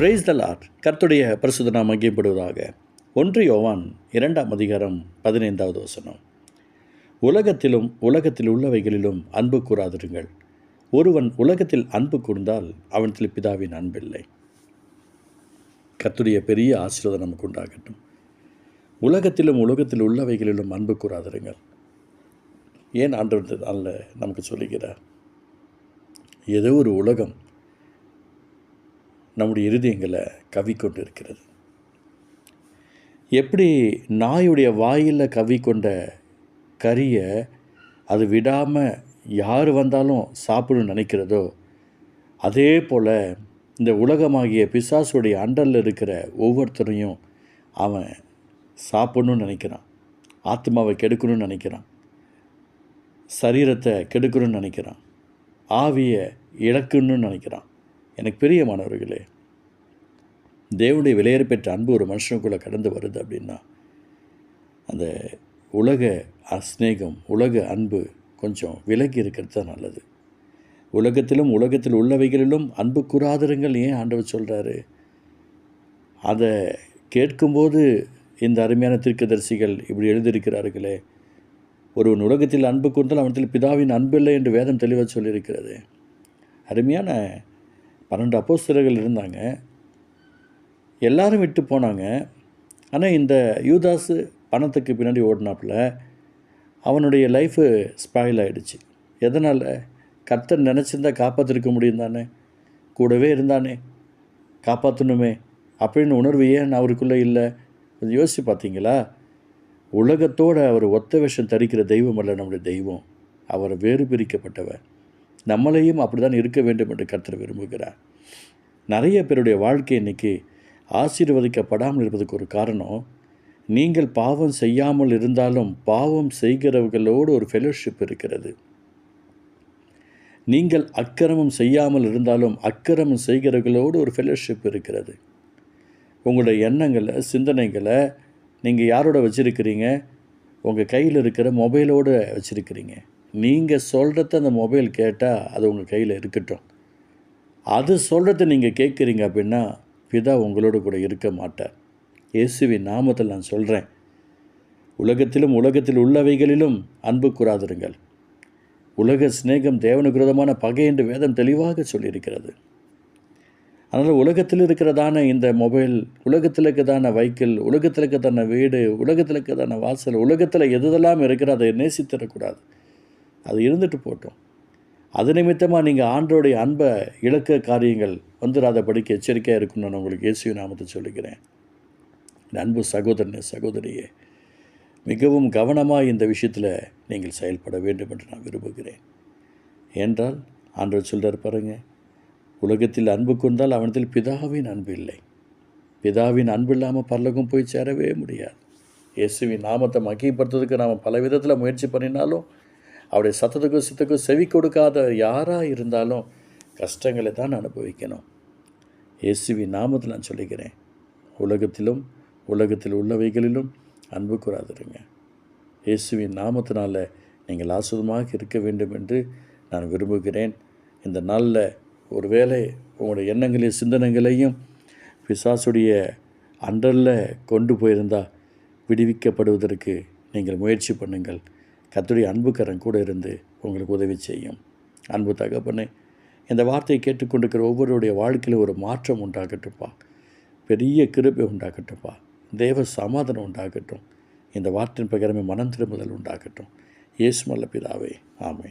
Praise the Lord கர்த்துடைய பரிசுத்த நாம் மகிப்படுவதாக ஒன்று யோவான் இரண்டாம் அதிகாரம் பதினைந்தாவது வசனம். உலகத்திலும் உலகத்தில் உள்ளவைகளிலும் அன்பு கூறாதிருங்கள். ஒருவன் உலகத்தில் அன்பு கூர்ந்தால் அவனத்தில் பிதாவின் அன்பில்லை. கத்துடைய பெரிய ஆசீர்வாதம் நமக்கு உண்டாகட்டும். உலகத்திலும் உலகத்தில் உள்ளவைகளிலும் அன்பு கூறாதிருங்கள். ஏன் ஆண்டு அல்ல நமக்கு சொல்லுகிறார்? ஏதோ ஒரு உலகம் நம்முடைய இருதயங்களை கவிக்கொண்டு இருக்கிறது எப்படி நாயுடைய வாயில் கவிக்கொண்ட கறியை அது விடாமல் யார் வந்தாலும் சாப்பிடணும்னு நினைக்கிறதோ அதே போல் இந்த உலகமாகிய பிசாசுடைய அண்டரில் இருக்கிற ஒவ்வொருத்தரையும் அவன் சாப்பிடணும்னு நினைக்கிறான். ஆத்மாவை கெடுக்கணும்னு நினைக்கிறான். சரீரத்தை கெடுக்கணும்னு நினைக்கிறான். ஆவியை இழக்கணும்னு நினைக்கிறான். எனக்கு பிரியமானவர்களே தேவனுடைய விலையேற பெற்ற அன்பு ஒரு மனுஷனுக்குள்ளே கடந்து வருது அப்படின்னா அந்த உலக அஸ்நேகம் உலக அன்பு கொஞ்சம் விலகி இருக்கிறது தான் நல்லது. உலகத்திலும் உலகத்தில் உள்ளவைகளிலும் அன்பு கூறாதிருங்கள் ஏன் ஆண்டவர் சொல்கிறாரு அதை கேட்கும்போது இந்த அருமையான தீர்க்கதரிசிகள் இப்படி எழுதியிருக்கிறார்களே ஒருவன் உலகத்தில் அன்பு கூர்ந்தால் அவனத்தில் பிதாவின் அன்பு இல்லை என்று வேதம் தெளிவாக சொல்லியிருக்கிறது. அருமையான பன்னெண்டு அப்போஸ்தலர்கள் இருந்தாங்க. எல்லாரும் விட்டு போனாங்க. ஆனால் இந்த யூதாஸு பணத்துக்கு பின்னாடி ஓடினாப்புல அவனுடைய லைஃபு ஸ்பாயில் ஆகிடுச்சு எதனால்? கர்த்தர் நினச்சிருந்தா காப்பாற்றிருக்க முடியும் தானே? கூடவே இருந்தானே. காப்பாற்றணுமே அப்படின்னு உணர்வு ஏன் அவருக்குள்ளே இல்லை? கொஞ்சம் யோசித்து பார்த்தீங்களா உலகத்தோடு அவர் ஒத்த விஷம் தரிக்கிற தெய்வம் அல்ல நம்முடைய தெய்வம். அவர் வேறு பிரிக்கப்பட்டவர். நம்மளையும் அப்படி தான் இருக்க வேண்டும் என்று கர்த்தர் விரும்புகிறார். நிறைய பேருடைய வாழ்க்கை இன்றைக்கி ஆசீர்வதிக்கப்படாமல் இருப்பதுக்கு ஒரு காரணம் நீங்கள் பாவம் செய்யாமல் இருந்தாலும் பாவம் செய்கிறவர்களோடு ஒரு ஃபெலோஷிப் இருக்கிறது. நீங்கள் அக்கிரமம் செய்யாமல் இருந்தாலும் அக்கிரமம் செய்கிறவர்களோடு ஒரு ஃபெலோஷிப் இருக்கிறது. உங்களுடைய எண்ணங்களை சிந்தனைகளை நீங்கள் யாரோட வச்சுருக்கிறீங்க? உங்கள் கையில் இருக்கிற மொபைலோடு வச்சுருக்கிறீங்க. நீங்கள் சொல்கிறத அந்த மொபைல் கேட்டால் அது உங்கள் கையில் இருக்கட்டும். அது சொல்கிறத நீங்கள் கேட்குறீங்க அப்படின்னா பிதா உங்களோட கூட இருக்க மாட்டார். இயேசுவின் நாமத்தில் நான் சொல்கிறேன் உலகத்திலும் உலகத்தில் உள்ளவைகளிலும் அன்பு கூறாதிருங்கள். உலக சிநேகம் தேவனுக்கு விரோதமான பகை என்று வேதம் தெளிவாக சொல்லியிருக்கிறது. அதனால் உலகத்தில் இருக்கிறதான இந்த மொபைல் உலகத்தில் இருக்கிறதான வைக்கல் உலகத்தில் இருக்கிறதான வீடு உலகத்தில் இருக்கிறதான வாசல் உலகத்தில் எதுதெல்லாம் இருக்கிற அதை நேசித்தரக்கூடாது அது இருந்துட்டு போட்டோம். அது நிமித்தமாக நீங்கள் ஆண்டோடைய அன்பை இழக்க காரியங்கள் வந்துடாதபடிக்கு எச்சரிக்கையாக இருக்குன்னு நான் உங்களுக்கு இயேசு நாமத்தை சொல்லிக்கிறேன் அன்பு சகோதரனே சகோதரியே மிகவும் கவனமாக இந்த விஷயத்தில் நீங்கள் செயல்பட வேண்டும் என்று நான் விரும்புகிறேன். ஏன்றால் ஆண்டவர் சொல்கிறார் பாருங்க உலகத்தில் அன்பு கொண்டால் அவனத்தில் பிதாவின் அன்பு இல்லை. பிதாவின் அன்பு இல்லாமல் பரலகம் போய் சேரவே முடியாது. இயேசுவின் நாமத்தை மகிப்படுத்துறதுக்கு நாம் பல விதத்தில் முயற்சி பண்ணினாலும் அவருடைய சத்தத்துக்கும் சித்தத்துக்கும் செவி கொடுக்காத யாராக இருந்தாலும் கஷ்டங்களை தான் அனுபவிக்கணும். இயேசுவி நாமத்தில் நான் சொல்லிக்கிறேன் உலகத்திலும் உலகத்தில் உள்ளவைகளிலும் அன்பு கூறாதிருங்க. இயேசுவின் நாமத்தினால் நீங்கள் ஆசுதமாக இருக்க வேண்டும் என்று நான் விரும்புகிறேன். இந்த நாளில் ஒருவேளை உங்களுடைய எண்ணங்களையும் சிந்தனைகளையும் பிசாசுடைய அண்டரில் கொண்டு போயிருந்தால் விடுவிக்கப்படுவதற்கு நீங்கள் முயற்சி பண்ணுங்கள். கத்துடைய அன்புக்கரன் கூட இருந்து உங்களுக்கு உதவி செய்யும். அன்பு தகப்பனே இந்த வார்த்தையை கேட்டுக்கொண்டிருக்கிற ஒவ்வொருடைய வாழ்க்கையில் ஒரு மாற்றம் உண்டாகட்டும்ப்பா பெரிய கிருபை உண்டாகட்டும்ப்பா தேவ சமாதானம் உண்டாகட்டும். இந்த வார்த்தையின் பிரகாரமே மனம் திரும்புதல் உண்டாகட்டும். இயேசு மல்ல பிதாவே ஆமே